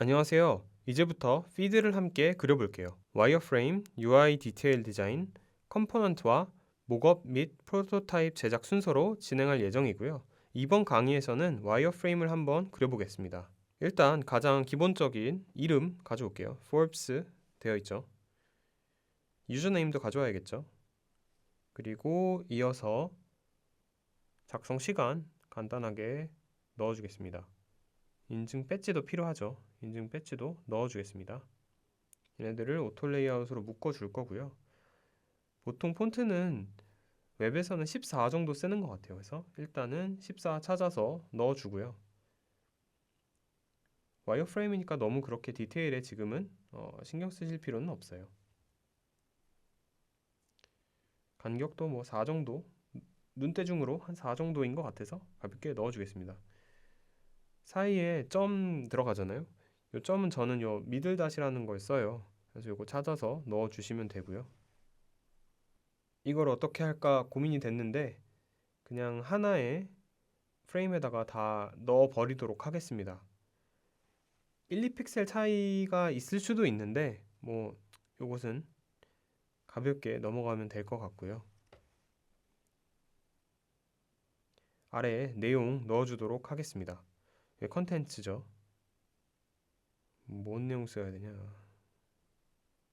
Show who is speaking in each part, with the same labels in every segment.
Speaker 1: 안녕하세요. 이제부터 피드를 함께 그려볼게요. 와이어프레임, UI 디테일 디자인, 컴포넌트와 목업 및 프로토타입 제작 순서로 진행할 예정이고요. 이번 강의에서는 와이어프레임을 한번 그려보겠습니다. 일단 가장 기본적인 이름 가져올게요. Forbes 되어 있죠. 유저네임도 가져와야겠죠. 그리고 이어서 작성 시간 간단하게 넣어주겠습니다. 인증 배지도 필요하죠. 인증 배지도 넣어주겠습니다. 얘네들을 오토 레이아웃으로 묶어줄 거고요. 보통 폰트는 웹에서는 14 정도 쓰는 것 같아요. 그래서 일단은 14 찾아서 넣어주고요. 와이어프레임이니까 너무 그렇게 디테일에 지금은 어, 신경 쓰실 필요는 없어요. 간격도 뭐 4 정도 눈대중으로 한 4 정도인 것 같아서 가볍게 넣어주겠습니다. 사이에 점 들어가잖아요. 요 점은 저는 요 미들 닷이라는 걸 써요. 그래서 요거 찾아서 넣어 주시면 되고요. 이걸 어떻게 할까 고민이 됐는데 그냥 하나의 프레임에다가 다 넣어 버리도록 하겠습니다. 1, 2픽셀 차이가 있을 수도 있는데 뭐 요것은 가볍게 넘어가면 될 것 같고요. 아래에 내용 넣어주도록 하겠습니다. 컨텐츠죠. 뭔 내용 써야 되냐?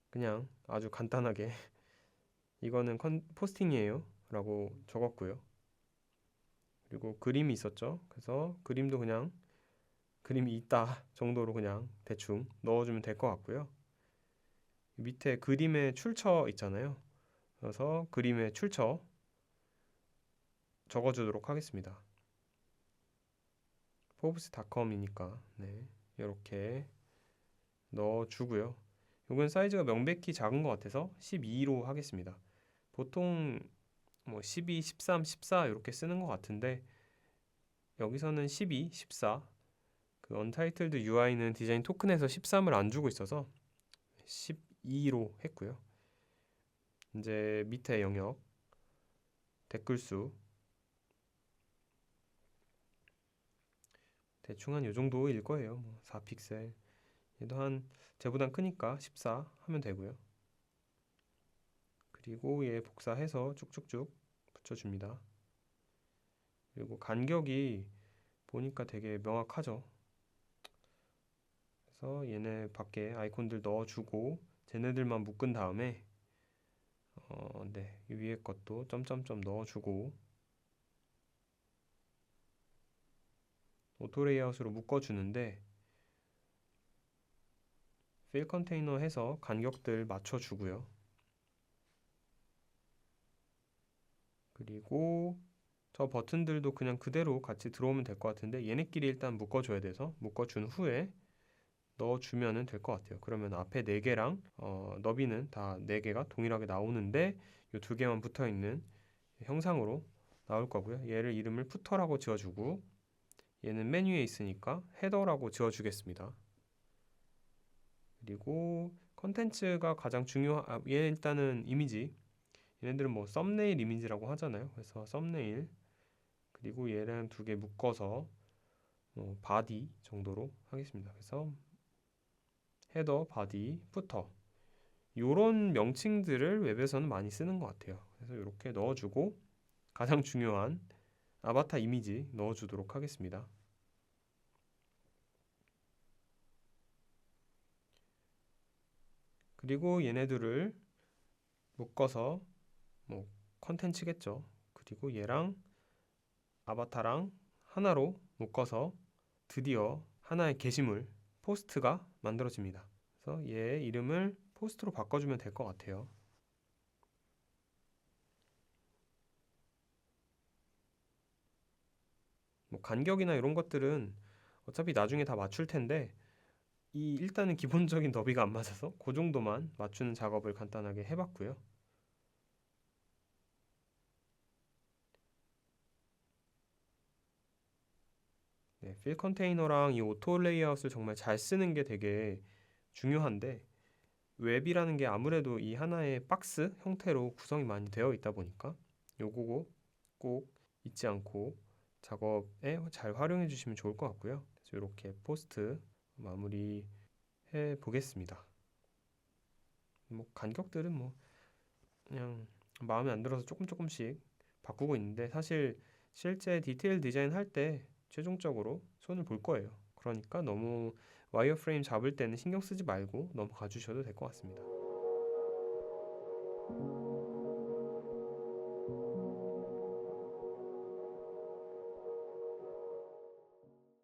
Speaker 1: 그냥 아주 간단하게 이거는 컨, 포스팅이에요 라고 적었고요. 그리고 그림이 있었죠. 그래서 그림도 그냥 그림이 있다 정도로 그냥 대충 넣어주면 될 것 같고요. 밑에 그림의 출처 있잖아요. 그래서 그림의 출처 적어주도록 하겠습니다. 포브스닷컴이니까 네 이렇게 넣어주고요. 이건 사이즈가 명백히 작은 것 같아서 12로 하겠습니다. 보통 뭐 12, 13, 14 이렇게 쓰는 것 같은데 여기서는 12, 14. 그 언타이틀드 UI는 디자인 토큰에서 13을 안 주고 있어서 12로 했고요. 이제 밑에 영역 댓글 수 대충 한 요 정도일 거예요. 뭐 4픽셀. 얘도 한 쟤보단 크니까 14 하면 되고요. 그리고 얘 복사해서 쭉쭉쭉 붙여줍니다. 그리고 간격이 보니까 되게 명확하죠. 그래서 얘네 밖에 아이콘들 넣어주고 쟤네들만 묶은 다음에 어, 네, 위에 것도 점점점 넣어주고 오토 레이아웃으로 묶어주는데 필 컨테이너 해서 간격들 맞춰주고요. 그리고 저 버튼들도 그냥 그대로 같이 들어오면 될 것 같은데 얘네끼리 일단 묶어줘야 돼서 묶어준 후에 넣어주면 될 것 같아요. 그러면 앞에 4개랑 어, 너비는 다 4개가 동일하게 나오는데 이 두 개만 붙어 있는 형상으로 나올 거고요. 얘를 이름을 푸터라고 지어주고 얘는 메뉴에 있으니까 헤더라고 지어주겠습니다. 그리고 컨텐츠가 가장 중요한 아, 얘 일단은 이미지 얘네들은 뭐 썸네일 이미지라고 하잖아요. 그래서 썸네일 그리고 얘랑 두 개 묶어서 뭐 바디 정도로 하겠습니다. 그래서 헤더, 바디, 푸터 이런 명칭들을 웹에서는 많이 쓰는 것 같아요. 그래서 이렇게 넣어주고 가장 중요한 아바타 이미지 넣어주도록 하겠습니다. 그리고 얘네들을 묶어서 뭐 컨텐츠겠죠. 그리고 얘랑 아바타랑 하나로 묶어서 드디어 하나의 게시물 포스트가 만들어집니다. 그래서 얘 이름을 포스트로 바꿔주면 될 것 같아요. 뭐 간격이나 이런 것들은 어차피 나중에 다 맞출 텐데 이 일단은 기본적인 너비가 안 맞아서 그 정도만 맞추는 작업을 간단하게 해봤고요. 네, 필 컨테이너랑 이 오토 레이아웃을 정말 잘 쓰는 게 되게 중요한데 웹이라는 게 아무래도 이 하나의 박스 형태로 구성이 많이 되어 있다 보니까 요거고 꼭 잊지 않고 작업에 잘 활용해 주시면 좋을 것 같고요. 그래서 이렇게 포스트 마무리 해 보겠습니다. 뭐 간격들은 뭐 그냥 마음에 안 들어서 조금 조금씩 바꾸고 있는데 사실 실제 디테일 디자인 할 때 최종적으로 손을 볼 거예요. 그러니까 너무 와이어프레임 잡을 때는 신경 쓰지 말고 넘어가 주셔도 될 것 같습니다.